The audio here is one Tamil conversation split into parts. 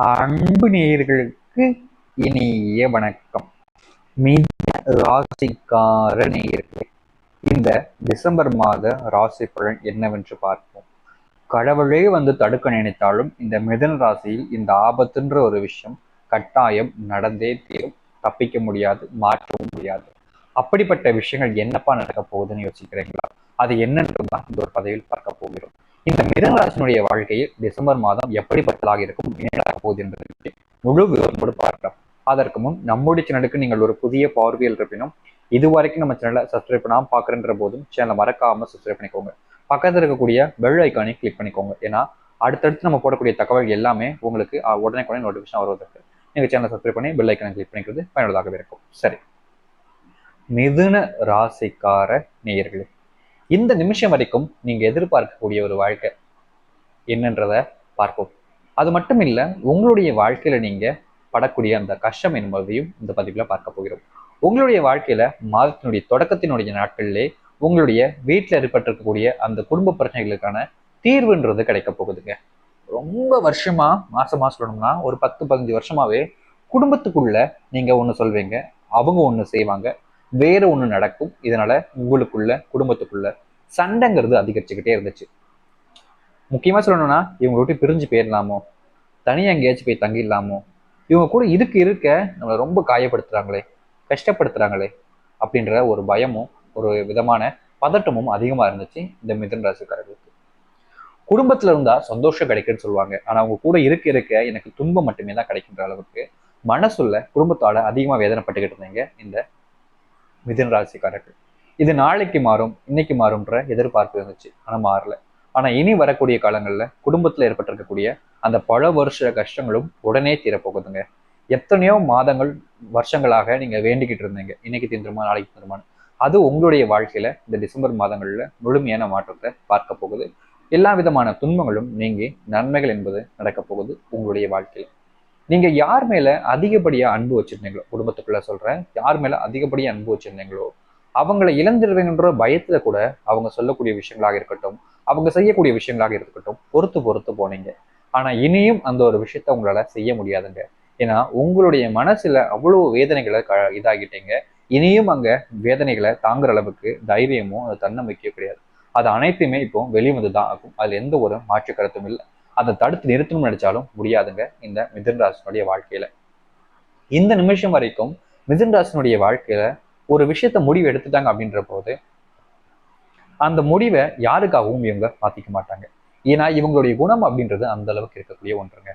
அன்பு நேயர்களுக்கு இனிய வணக்கம். மீன ராசிக்கார நேயர்களே இந்த டிசம்பர் மாத ராசி பலன் என்னவென்று பார்ப்போம். கடவுளே வந்து தடுக்க நினைத்தாலும் இந்த மிதன ராசியில் இந்த ஆபத்துன்ற ஒரு விஷயம் கட்டாயம் நடந்தே தீரும். தப்பிக்க முடியாது மாற்றவும் முடியாது. அப்படிப்பட்ட விஷயங்கள் என்னப்பா நடக்க போகுதுன்னு யோசிக்கிறீங்களா? அது என்னன்றதுதான் இந்த ஒரு பதவியில் பார்க்க போகிறோம். இந்த மிதனராசினுடைய வாழ்க்கையில் டிசம்பர் மாதம் எப்படிப்பட்டதாக இருக்கும் மேலாக போகுது என்பதை முழு விவரத்தோடு பார்க்கலாம். அதற்கு முன் நம்முடைய சேனலுக்கு நீங்கள் ஒரு புதிய பார்வையில் இருப்பினும் இதுவரைக்கும் நம்ம சேனலை சப்ஸ்கிரைப் பண்ணாமல் பார்க்குறன்ற போதும் சேனலை மறக்காம சப்ஸ்கிரைப் பண்ணிக்கோங்க. பக்கத்தில் இருக்கக்கூடிய பெல் ஐக்கானையும் கிளிக் பண்ணிக்கோங்க. ஏன்னா அடுத்தடுத்து நம்ம போடக்கூடிய தகவல் எல்லாமே உங்களுக்கு உடனே உடனே நோட்டிஃபிகேஷன் வருவதற்கு நீங்கள் சேனலை சப்ஸ்கிரைப் பண்ணி பெல் ஐக்கானை கிளிக் பண்ணிக்கிறது பயனுள்ளதாகவே இருக்கும். சரி. மிதுன ராசிக்கார நேயர்களே இந்த நிமிஷம் வரைக்கும் நீங்க எதிர்பார்க்கக்கூடிய ஒரு வாழ்க்கை என்னன்றத பார்ப்போம். அது மட்டும் இல்ல உங்களுடைய வாழ்க்கையில நீங்க படக்கூடிய அந்த கஷ்டம் என்பதையும் இந்த பதிவுல பார்க்க போகிறோம். உங்களுடைய வாழ்க்கையில மாதத்தினுடைய தொடக்கத்தினுடைய நாட்களிலே உங்களுடைய வீட்டில் ஏற்பட்டிருக்கக்கூடிய அந்த குடும்ப பிரச்சனைகளுக்கான தீர்வுன்றது கிடைக்க போகுதுங்க. ரொம்ப வருஷமா மாசமா சொல்லணும்னா ஒரு பத்து பதினஞ்சு வருஷமாவே குடும்பத்துக்குள்ள நீங்க ஒன்று சொல்வீங்க அவங்க ஒன்று செய்வாங்க. வேற ஒன்று நடக்கும். இதனால உங்களுக்குள்ள குடும்பத்துக்குள்ள சண்டைங்கிறது அதிகரிச்சுக்கிட்டே இருந்துச்சு. முக்கியமா சொல்லணும்னா இவங்க விட்டு பிரிஞ்சு போயிடலாமோ? தனியாக எங்கேயாச்சும் போய் தங்கிடலாமோ? இவங்க கூட இதுக்கு இருக்க நம்மளை ரொம்ப காயப்படுத்துறாங்களே கஷ்டப்படுத்துறாங்களே அப்படின்ற ஒரு பயமும் ஒரு விதமான பதட்டமும் அதிகமா இருந்துச்சு இந்த மிதன் ராசிக்காரர்களுக்கு. குடும்பத்துல இருந்தா சந்தோஷம் கிடைக்குன்னு சொல்லுவாங்க. ஆனா அவங்க கூட இருக்க இருக்க எனக்கு துன்பம் மட்டுமே தான் கிடைக்கின்ற அளவுக்கு மனசுள்ள குடும்பத்தோட அதிகமா வேதனைப்பட்டுக்கிட்டு இருந்தீங்க இந்த மிதன் ராசிக்காரர்கள். இது நாளைக்கு மாறும் இன்னைக்கு மாறும்ன்ற எதிர்பார்ப்பு இருந்துச்சு ஆனால் மாறல. ஆனால் இனி வரக்கூடிய காலங்களில் குடும்பத்தில் ஏற்பட்டிருக்கக்கூடிய அந்த பல வருஷ கஷ்டங்களும் உடனே தீரப்போகுதுங்க. எத்தனையோ மாதங்கள் வருஷங்களாக நீங்க வேண்டிக்கிட்டு இருந்தீங்க. இன்னைக்கு தீர்ந்துருமா நாளைக்கு தீர்ந்துருமான்னு அது உங்களுடைய வாழ்க்கையில இந்த டிசம்பர் மாதங்களில் முழுமையான மாற்றத்தை பார்க்க போகுது. எல்லா விதமான துன்பங்களும் நீங்கி நன்மைகள் என்பது நடக்கப் போகுது உங்களுடைய வாழ்க்கையில. நீங்க யார் மேல அதிகப்படியா அன்பு வச்சிருந்தீங்களோ குடும்பத்துக்குள்ள சொல்றேன் யார் மேல அதிகப்படியா அன்பு வச்சிருந்தீங்களோ அவங்களை இழந்துருவீங்கன்ற பயத்துல கூட அவங்க சொல்லக்கூடிய விஷயங்களாக இருக்கட்டும் அவங்க செய்யக்கூடிய விஷயங்களாக இருக்கட்டும் பொறுத்து பொறுத்து போனீங்க. ஆனா இனியும் அந்த ஒரு விஷயத்த உங்களால செய்ய முடியாதுங்க. ஏன்னா உங்களுடைய மனசுல அவ்வளவு வேதனைகளை க இதாகிட்டீங்க இனியும் அங்க வேதனைகளை தாங்குற அளவுக்கு தைரியமும் அது தன்னம்பிக்கையும் கிடையாது. அது அனைத்துமே இப்போ வெளிவந்து தான் ஆகும். அதுல எந்த ஒரு மாற்று கருத்தும் இல்லை. அதை தடுத்து நிறுத்தணும்னு நினைச்சாலும் முடியாதுங்க இந்த மிதுன் ராசினுடைய வாழ்க்கையில. இந்த நிமிஷம் வரைக்கும் மிதுன் ராசினுடைய வாழ்க்கையில ஒரு விஷயத்த முடிவு எடுத்துட்டாங்க அப்படின்ற போது அந்த முடிவை யாருக்காகவும் இவங்க மாத்திக்க மாட்டாங்க. ஏன்னா இவங்களுடைய குணம் அப்படின்றது அந்த அளவுக்கு இருக்கக்கூடிய ஒன்றுங்க.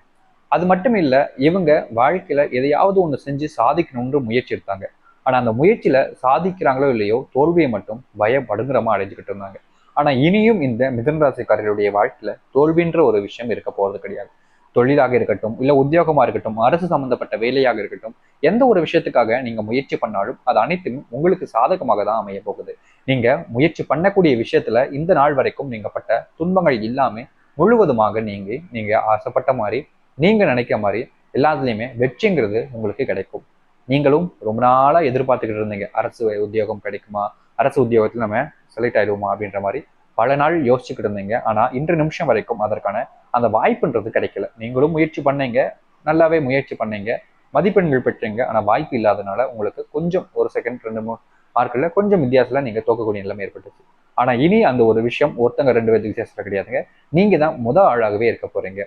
அது மட்டும் இல்ல இவங்க வாழ்க்கையில எதையாவது ஒண்ணு செஞ்சு சாதிக்கணும்னு முயற்சி எடுத்தாங்க. ஆனா அந்த முயற்சியில சாதிக்கிறாங்களோ இல்லையோ தோல்வியை மட்டும் பயப்படுங்கிறமா அடைஞ்சுக்கிட்டு இருந்தாங்க. ஆனால் இனியும் இந்த மிதன்ராசிக்காரர்களுடைய வாழ்க்கையில் தோல்வின்ற ஒரு விஷயம் இருக்க போகிறது கிடையாது. தொழிலாக இருக்கட்டும் இல்லை உத்தியோகமாக இருக்கட்டும் அரசு சம்பந்தப்பட்ட வேலையாக இருக்கட்டும் எந்த ஒரு விஷயத்துக்காக நீங்க முயற்சி பண்ணாலும் அது அனைத்தும் உங்களுக்கு சாதகமாக தான் அமைய போகுது. நீங்க முயற்சி பண்ணக்கூடிய விஷயத்துல இந்த நாள் வரைக்கும் நீங்கள் பட்ட துன்பங்கள் இல்லாமல் முழுவதுமாக நீங்கி நீங்கள் ஆசைப்பட்ட மாதிரி நீங்கள் நினைக்கிற மாதிரி எல்லாத்துலேயுமே வெற்றிங்கிறது உங்களுக்கு கிடைக்கும். நீங்களும் ரொம்ப நாளா எதிர்பார்த்துக்கிட்டு இருந்தீங்க அரசு உத்தியோகம் கிடைக்குமா அரசு உத்தியோகத்தில் நம்ம செலக்ட் ஆயிடுவோமா அப்படின்ற மாதிரி பல நாள் யோசிச்சுக்கிட்டு இருந்தீங்க. ஆனால் இன்று நிமிஷம் வரைக்கும் அதற்கான அந்த வாய்ப்புன்றது கிடைக்கல. நீங்களும் முயற்சி பண்ணீங்க. நல்லாவே முயற்சி பண்ணீங்க. மதிப்பெண்கள் பெற்றீங்க. ஆனால் வாய்ப்பு இல்லாதனால உங்களுக்கு கொஞ்சம் ஒரு செகண்ட் ரெண்டு மூணு மார்க்கில் கொஞ்சம் வித்தியாசத்தில் நீங்கள் தோக்கக்கூடிய நிலைமை ஏற்பட்டுச்சு. ஆனால் இனி அந்த ஒரு விஷயம் ஒருத்தங்க ரெண்டு பேர் வித்தியாசத்துல கிடையாதுங்க. நீங்கள் தான் முத ஆளாகவே இருக்க போகிறீங்க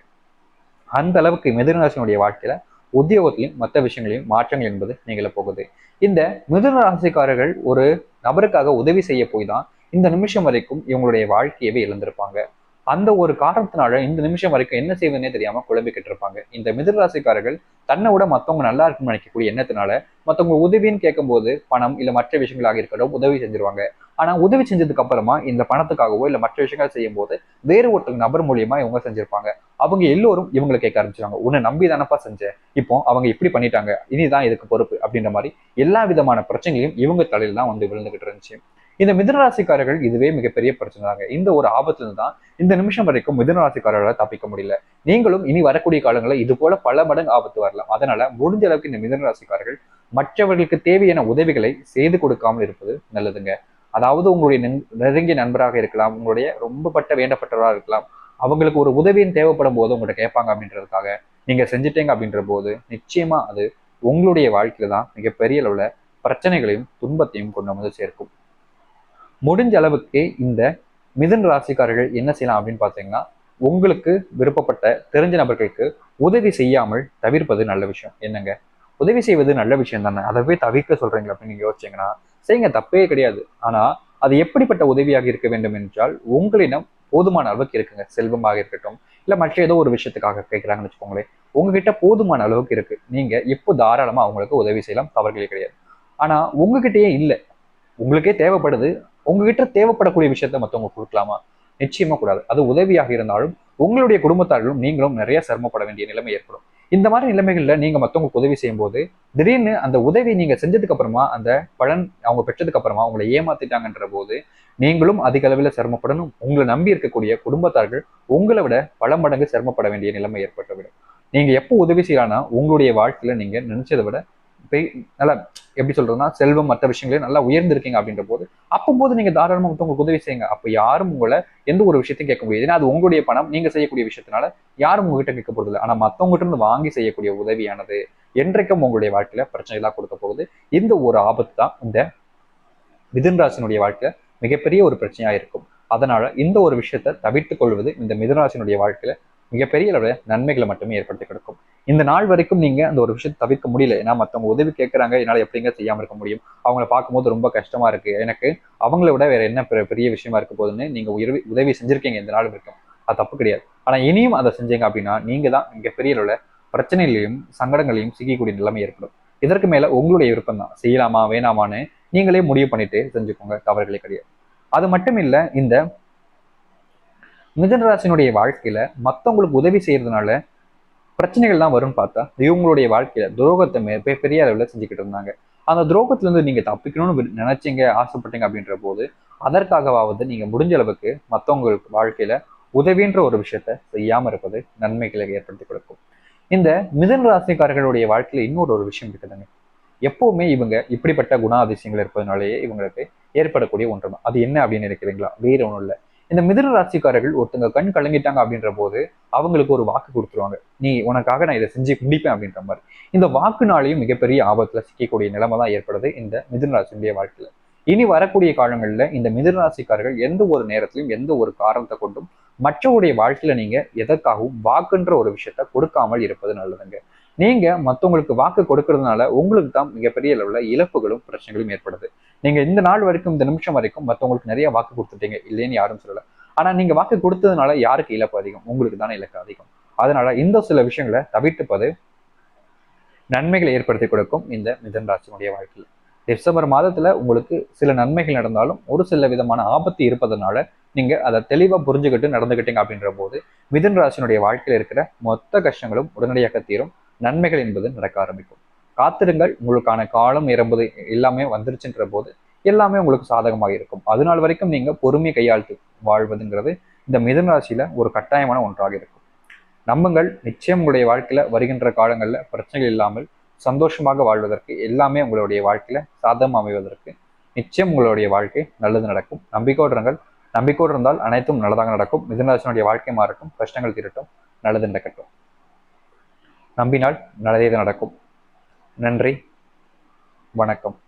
அந்த அளவுக்கு மிதுனராசினுடைய வாழ்க்கையில் உத்தியோகத்திலையும் மற்ற விஷயங்களையும் மாற்றங்கள் என்பது நிகழ போகுது. இந்த மிதுன ராசிக்காரர்கள் ஒரு நபருக்காக உதவி செய்ய போய் தான் இந்த நிமிஷம் வரைக்கும் இவங்களுடைய வாழ்க்கையவே இழந்திருப்பாங்க. அந்த ஒரு காரணத்தினால இந்த நிமிஷம் வரைக்கும் என்ன செய்வதுனே தெரியாம குழம்பிக்கிட்டு இருப்பாங்க. இந்த மிதராசிக்காரர்கள் தன்னை விட மத்தவங்க நல்லா இருக்குன்னு நினைக்கக்கூடிய எண்ணத்தினால மத்தவங்க உதவின்னு கேட்கும்போது பணம் இல்ல மற்ற விஷயங்களாக இருக்கட்டும் உதவி செஞ்சிருவாங்க. ஆனா உதவி செஞ்சதுக்கு அப்புறமா இந்த பணத்துக்காகவோ இல்ல மற்ற விஷயங்கள் செய்யும் போது வேறு ஒருத்தர் நபர் மூலியமா இவங்க செஞ்சிருப்பாங்க. அவங்க எல்லோரும் இவங்களை கேட்க ஆரம்பிச்சிருவாங்க. உன்னை நம்பி தானப்பா செஞ்சேன் இப்போ அவங்க இப்படி பண்ணிட்டாங்க. இனிதான் இதுக்கு பொறுப்பு. அப்படின்ற மாதிரி எல்லா விதமான பிரச்சனைகளையும் இவங்க தலையில தான் வந்து விழுந்துகிட்டு இருந்துச்சு. இந்த மிதனராசிக்காரர்கள் இதுவே மிகப்பெரிய பிரச்சனை தாங்க இந்த ஒரு ஆபத்துல தான் இந்த நிமிஷம் வரைக்கும் மிதனராசிக்காரர்களை தப்பிக்க முடியல. நீங்களும் இனி வரக்கூடிய காலங்களில் இது போல பல மடங்கு ஆபத்து வரலாம். அதனால முடிஞ்ச அளவுக்கு இந்த மிதனராசிக்காரர்கள் மற்றவர்களுக்கு தேவையான உதவிகளை செய்து கொடுக்காமல் இருப்பது நல்லதுங்க. அதாவது உங்களுடைய நெருங்கிய நண்பராக இருக்கலாம் உங்களுடைய ரொம்ப பட்ட வேண்டப்பட்டவராக இருக்கலாம் அவங்களுக்கு ஒரு உதவியின் தேவைப்படும் போது உங்கள்கிட்ட கேட்பாங்க அப்படின்றதுக்காக. நீங்க செஞ்சிட்டீங்க அப்படின்ற போது நிச்சயமா அது உங்களுடைய வாழ்க்கையில தான் மிகப்பெரிய அளவுல பிரச்சனைகளையும் துன்பத்தையும் கொண்டு வந்து சேர்க்கும். முடிஞ்ச அளவுக்கு இந்த மிதுன் ராசிக்காரர்கள் என்ன செய்யலாம் அப்படின்னு பார்த்தீங்கன்னா உங்களுக்கு விருப்பப்பட்ட தெரிஞ்ச நபர்களுக்கு உதவி செய்யாமல் தவிர்ப்பது நல்ல விஷயம். என்னங்க? உதவி செய்வது நல்ல விஷயம் தானே? அதை போய் தவிர்க்க சொல்றீங்க அப்படின்னு நீங்க யோசிச்சீங்கன்னா செய்யுங்க தப்பே கிடையாது. ஆனா அது எப்படிப்பட்ட உதவியாக இருக்க வேண்டும் என்றால் உங்களிடம் போதுமான அளவுக்கு இருக்குங்க. செல்வமாக இருக்கட்டும் இல்ல மற்ற ஏதோ ஒரு விஷயத்துக்காக கேட்குறாங்கன்னு வச்சுக்கோங்களேன். உங்ககிட்ட போதுமான அளவுக்கு இருக்கு. நீங்க எப்போ தாராளமா அவங்களுக்கு உதவி செய்யலாம். தவறுகளே கிடையாது. ஆனா உங்ககிட்டயே இல்லை. உங்களுக்கே தேவைப்படுது. உங்ககிட்ட தேவைப்படக்கூடிய விஷயத்த மற்றவங்க கொடுக்கலாமா? நிச்சயமா கூடாது. அது உதவியாக இருந்தாலும் உங்களுடைய குடும்பத்தார்களும் நீங்களும் நிறைய சிரமப்பட வேண்டிய நிலைமை ஏற்படும். இந்த மாதிரி நிலைமைகளில் நீங்கள் மற்றவங்களுக்கு உதவி செய்யும்போது திடீர்னு அந்த உதவி நீங்கள் செஞ்சதுக்கு அப்புறமா அந்த பலன் அவங்க பெற்றதுக்கு அப்புறமா உங்களை ஏமாத்திட்டாங்கன்ற போது நீங்களும் அதிக அளவில் சிரமப்படணும். உங்களை நம்பி இருக்கக்கூடிய குடும்பத்தார்கள் உங்களை விட பல மடங்கு சிரமப்பட வேண்டிய நிலைமை ஏற்பட்டுவிடும். நீங்கள் எப்போ உதவி செய்யலாம்னா உங்களுடைய வாழ்க்கையில் நீங்கள் நினைச்சதை விட நல்லா எப்படி சொல்றதுன்னா செல்வம் மற்ற விஷயங்களே நல்லா உயர்ந்திருக்கீங்க அப்படின்ற போது அப்போது நீங்க தாராளமாக மற்றவங்களுக்கு உதவி செய்யுங்க. அப்போ யாரும் உங்களை எந்த ஒரு விஷயத்தையும் கேட்க முடியாது. ஏன்னா அது உங்களுடைய பணம் நீங்க செய்யக்கூடிய விஷயத்தினால யாரும் உங்ககிட்ட கேட்க போறது இல்லை ஆனா மற்றவங்ககிட்ட இருந்து வாங்கி செய்யக்கூடிய உதவியானது என்றைக்கும் உங்களுடைய வாழ்க்கையில பிரச்சனைகளாக கொடுக்க போகுது. இந்த ஒரு ஆபத்து தான் இந்த மிதுன்ராசினுடைய வாழ்க்கையில மிகப்பெரிய ஒரு பிரச்சனையா இருக்கும். அதனால இந்த ஒரு விஷயத்தை தவிர்த்துக் கொள்வது இந்த மிதுனராசினுடைய வாழ்க்கையில மிகப்பெரிய அளவில் நன்மைகளை மட்டுமே ஏற்படுத்தி கொடுக்கும். இந்த நாள் வரைக்கும் நீங்க அந்த ஒரு விஷயத்தை தவிர்க்க முடியல. ஏன்னா மற்றவங்க உதவி கேட்கறாங்க என்னால் எப்படிங்க செய்யாம இருக்க முடியும்? அவங்கள பார்க்கும்போது ரொம்ப கஷ்டமா இருக்கு. எனக்கு அவங்கள விட வேற என்ன பெரிய விஷயமா இருக்க போகுதுன்னு நீங்க உதவி உதவி செஞ்சிருக்கீங்க இந்த நாள் வரைக்கும். அது தப்பு கிடையாது. ஆனா இனியும் அதை செஞ்சீங்க அப்படின்னா நீங்க தான் மிகப்பெரிய அளவில் பிரச்சனைகளையும் சங்கடங்களையும் சிக்கக்கூடிய நிலைமை ஏற்படும். இதற்கு மேல உங்களுடைய விருப்பம் தான். செய்யலாமா வேணாமான்னு நீங்களே முடிவு பண்ணிட்டு செஞ்சுக்கோங்க. தவறுகளே கிடையாது அது மட்டும் இல்லை இந்த மிதனராசினுடைய வாழ்க்கையில மத்தவங்களுக்கு உதவி செய்யறதுனால பிரச்சனைகள் தான் வரும்னு பார்த்தா இவங்களுடைய வாழ்க்கையில துரோகத்தை பெரிய அளவில் செஞ்சுக்கிட்டு இருந்தாங்க. அந்த துரோகத்துல இருந்து நீங்க தப்பிக்கணும்னு நினைச்சீங்க ஆசைப்பட்டீங்க அப்படின்ற போது அதற்காகவாவது நீங்க முடிஞ்ச அளவுக்கு மத்தவங்களுக்கு வாழ்க்கையில உதவின்ற ஒரு விஷயத்த செய்யாம இருப்பது நன்மைகளை ஏற்படுத்தி கொடுக்கும். இந்த மிதன் ராசிக்காரர்களுடைய வாழ்க்கையில இன்னொரு ஒரு விஷயம் இருக்குதுங்க. எப்பவுமே இவங்க இப்படிப்பட்ட குணாதிசயங்கள் இருப்பதனாலேயே இவங்களுக்கு ஏற்படக்கூடிய ஒன்று அது என்ன அப்படின்னு நினைக்கிறீங்களா? வேற ஒன்றும் இல்லை. இந்த மிதுன ராசிக்காரர்கள் ஒருத்தங்க கண் கலங்கிட்டாங்க அப்படின்ற போது அவங்களுக்கு ஒரு வாக்கு கொடுத்துருவாங்க. நீ உனக்காக நான் இதை செஞ்சு முடிப்பேன் அப்படின்ற மாதிரி. இந்த வாக்குனாலையும் மிகப்பெரிய ஆபத்துல சிக்கக்கூடிய நிலைமை தான் ஏற்படுது இந்த மிதுன ராசியுடைய வாழ்க்கையில. இனி வரக்கூடிய காலங்களில் இந்த மிதுன ராசிக்காரர்கள் எந்த ஒரு நேரத்திலும் எந்த ஒரு காரணத்தை கொண்டும் மற்றவருடைய வாழ்க்கையில நீங்க எதற்காகவும் வாக்குன்ற ஒரு விஷயத்த கொடுக்காமல் இருப்பது நல்லதுங்க. நீங்க மற்றவங்களுக்கு வாக்கு கொடுக்கறதுனால உங்களுக்கு தான் மிகப்பெரிய அளவுல இழப்புகளும் பிரச்சனைகளும் ஏற்படுது. நீங்க இந்த நாள் வரைக்கும் இந்த நிமிஷம் வரைக்கும் மற்றவங்களுக்கு நிறைய வாக்கு கொடுத்துட்டீங்க இல்லைன்னு யாரும் சொல்லல. ஆனா நீங்க வாக்கு கொடுத்ததுனால யாருக்கு இழப்பு அதிகம்? உங்களுக்கு தானே இலக்கு அதிகம். அதனால இந்த சில விஷயங்களை தவிர்த்துப்பது நன்மைகளை ஏற்படுத்தி கொடுக்கும் இந்த மிதன் ராசினுடைய வாழ்க்கையில். டிசம்பர் மாதத்தில் உங்களுக்கு சில நன்மைகள் நடந்தாலும் ஒரு சில விதமான ஆபத்து இருப்பதனால நீங்கள் அதை தெளிவாக புரிஞ்சுக்கிட்டு நடந்துக்கிட்டீங்க அப்படின்ற போது மிதன் ராசினுடைய வாழ்க்கையில் இருக்கிற மொத்த கஷ்டங்களும் உடனடியாக தீரும். நன்மைகள் என்பது நடக்க ஆரம்பிக்கும். காத்திருங்கள். உங்களுக்கான காலம் நிரம்புது எல்லாமே வந்துருச்சுன்ற போது எல்லாமே உங்களுக்கு சாதகமாக இருக்கும். அதனால் வரைக்கும் நீங்கள் பொறுமையை கையாழ்த்து வாழ்வதுங்கிறது இந்த மிதன் ராசியில் ஒரு கட்டாயமான ஒன்றாக இருக்கும். நம்புங்கள். நிச்சயம் உங்களுடைய வாழ்க்கையில் வருகின்ற காலங்களில் பிரச்சனைகள் இல்லாமல் சந்தோஷமாக வாழ்வதற்கு எல்லாமே உங்களுடைய வாழ்க்கையில சாதகம் அமைவதற்கு நிச்சயம் உங்களுடைய வாழ்க்கை நல்லது நடக்கும். நம்பிக்கோடு இருங்கள். நம்பிக்கோடு இருந்தால் அனைத்தும் நல்லதாக நடக்கும். மிதனராசனுடைய வாழ்க்கை மாறட்டும். கஷ்டங்கள் திரட்டும். நல்லது நடக்கட்டும். நம்பினால் நல்லதே நடக்கும். நன்றி. வணக்கம்.